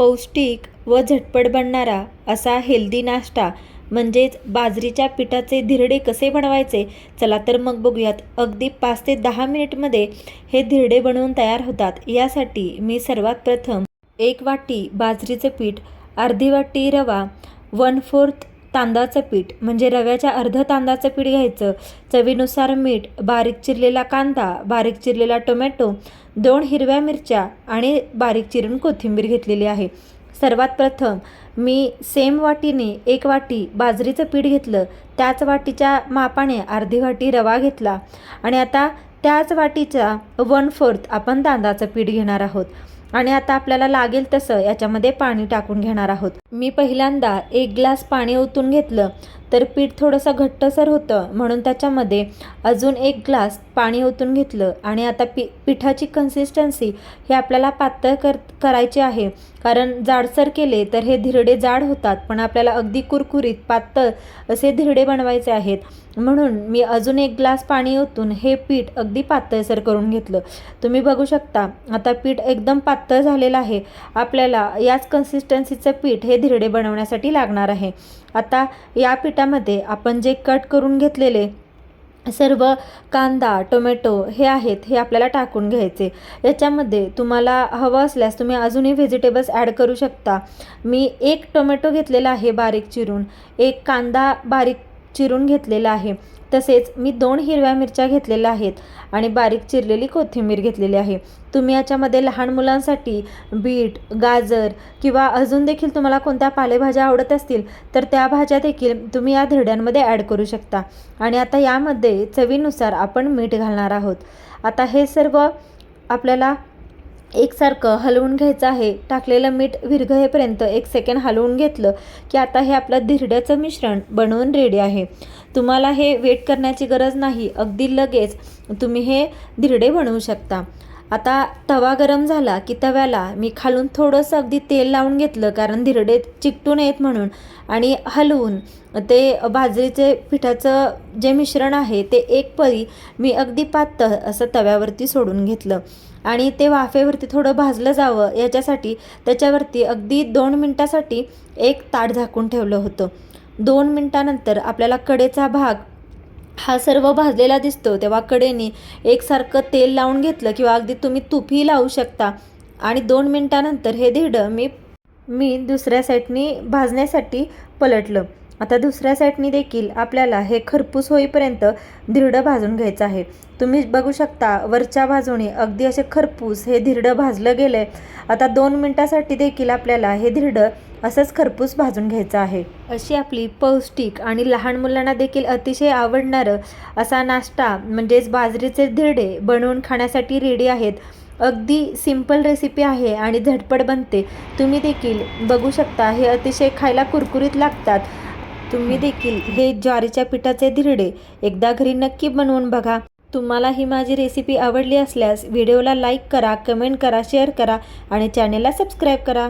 पौष्टिक व झटपट बनणारा असा हेल्दी नाश्ता म्हणजेच बाजरीच्या पिठाचे धिरडे कसे बनवायचे चला तर मग बघूयात. अगदी पाच ते दहा मिनिटमध्ये हे धिरडे बनवून तयार होतात. यासाठी मी सर्वात प्रथम एक वाटी बाजरीचं पीठ अर्धी वाटी रवा वन फोर्थ तांदळाचं पीठ म्हणजे रव्याच्या अर्ध तांदळाचं पीठ घ्यायचं. चवीनुसार मीठ बारीक चिरलेला कांदा बारीक चिरलेला टोमॅटो दोन हिरव्या मिरच्या आणि बारीक चिरून कोथिंबीर घेतलेली आहे. सर्वात प्रथम मी सेम वाटीने एक वाटी बाजरीचं पीठ घेतलं. त्याच वाटीच्या मापाने अर्धी वाटी रवा घेतला. आणि आता त्याच वाटीचा वन फोर्थ आपण तांदळाचं पीठ घेणार आहोत. आणि आता आपल्याला लागेल तसं याच्यामध्ये पाणी टाकून घेणार आहोत. मी पहिल्यांदा एक ग्लास पाणी ओतून घेतलं. तर पीठ थोडंसं घट्टसर होतं म्हणून त्याच्यामध्ये अजून एक ग्लास पाणी ओतून घेतलं. आणि आता पी पिठाची कन्सिस्टन्सी ही आपल्याला पातळ कर करायची आहे. कारण जाडसर केले तर हे धिरडे जाड होतात पण आपल्याला अगदी कुरकुरीत पातळ असे धिरडे बनवायचे आहेत. म्हणून मी अजून एक ग्लास पाणी ओतून हे पीठ अगदी पातळसर करून घेतलं. तुम्ही बघू शकता आता पीठ एकदम पातळ झालेलं आहे. आपल्याला याच कन्सिस्टन्सीचं पीठ हे धिरडे बनवण्यासाठी लागणार आहे. आता या पिठामध्ये आपण जे कट करून घेतलेले सर्व कांदा टोमॅटो हे आहेत हे आपल्याला टाकून घ्यायचे. याच्यामध्ये तुम्हाला हवं असल्यास तुम्ही अजूनही व्हेजिटेबल्स ॲड करू शकता. मी एक टोमॅटो घेतलेला आहे बारीक चिरून. एक कांदा बारीक चिरून घेतलेला आहे. तसेच मी दोन हिरव्या मिरच्या घेतलेल्या आहेत आणि बारीक चिरलेली कोथिंबीर घेतलेली आहे. तुम्ही याच्यामध्ये लहान मुलांसाठी बीट गाजर किंवा अजून देखील तुम्हाला कोणत्या पालेभाज्या आवडत असतील तर त्या भाज्या देखील तुम्ही या धिरड्यांमध्ये ॲड करू शकता. आणि आता यामध्ये चवीनुसार आपण मीठ घालणार आहोत. आता हे सर्व आपल्याला एकसारखं हलवून घ्यायचं आहे. टाकलेलं मीठ विरघळेपर्यंत एक सेकंड हलवून घेतलं की आता हे आपलं धिरड्याचं मिश्रण बनवून रेडी आहे. तुम्हाला हे वेट करण्याची गरज नाही. अगदी लगेच तुम्ही हे धिरडे बनवू शकता. आता तवा गरम झाला की तव्याला मी खालून थोडंसं अगदी तेल लावून घेतलं कारण धिरडे चिकटू नयेत म्हणून. आणि हलवून ते बाजरीचे पिठाचं जे मिश्रण आहे ते एक परी मी अगदी पातळ असं तव्यावरती सोडून घेतलं. आणि ते वाफेवरती थोडं भाजलं जावं याच्यासाठी त्याच्यावरती अगदी दोन मिनटासाठी एक ताट झाकून ठेवलं होतं. दोन मिनटानंतर आपल्याला कडेचा भाग हा सर्व भाजलेला दिसतो. तेव्हा कडेने एकसारखं तेल लावून घेतलं किंवा अगदी तुम्ही तुपही लावू शकता. आणि दोन मिनटानंतर हे धिरडं मी मी दुसऱ्या साईडनी भाजण्यासाठी पलटलं. आता दुसऱ्या साईडनी देखील आपल्याला हे खरपूस होईपर्यंत धिरडं भाजून घ्यायचं आहे. तुम्ही बघू शकता वरच्या बाजूने अगदी असे खरपूस हे धिरडं भाजलं गेलं आहे आता दोन मिनटासाठी देखील आपल्याला हे धिरडं असंच खरपूस भाजून घ्यायचं आहे. अशी आपली पौष्टिक आणि लहान मुलांना देखील अतिशय आवडणारं असा नाश्ता म्हणजेच बाजरीचे धिरडे बनवून खाण्यासाठी रेडी आहेत. अगदी सिंपल रेसिपी आहे आणि झटपट बनते. तुम्ही देखील बघू शकता हे अतिशय खायला कुरकुरीत लागतात. तुम्ही देखील हे ज्वारीच्या पिठाचे धिरडे एकदा घरी नक्की बनवून बघा. तुम्हाला ही माझी रेसिपी आवडली असल्यास व्हिडिओला लाईक करा कमेंट करा शेअर करा आणि चॅनेलला सबस्क्राईब करा.